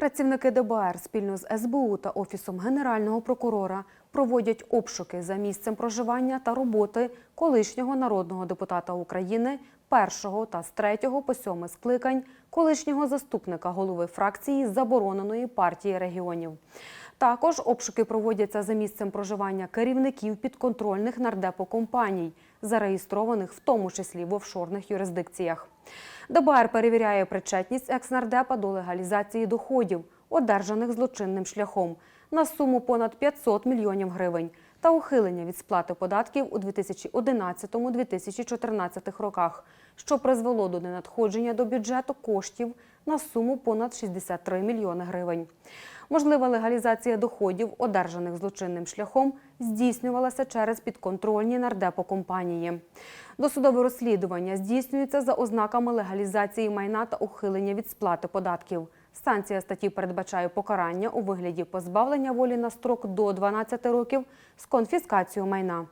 Працівники ДБР спільно з СБУ та Офісом Генерального прокурора проводять обшуки за місцем проживання та роботи колишнього народного депутата України першого та з третього по сьоме скликань, колишнього заступника голови фракції забороненої партії регіонів. Також обшуки проводяться за місцем проживання керівників підконтрольних нардепокомпаній, зареєстрованих в тому числі в офшорних юрисдикціях. ДБР перевіряє причетність екснардепа до легалізації доходів, одержаних злочинним шляхом, на суму понад 500 мільйонів гривень та ухилення від сплати податків у 2011-2014 роках, що призвело до ненадходження до бюджету коштів на суму понад 63 мільйони гривень. Можлива легалізація доходів, одержаних злочинним шляхом, здійснювалася через підконтрольні нардепокомпанії. Досудове розслідування здійснюється за ознаками легалізації майна та ухилення від сплати податків. Санкція статті передбачає покарання у вигляді позбавлення волі на строк до 12 років з конфіскацією майна.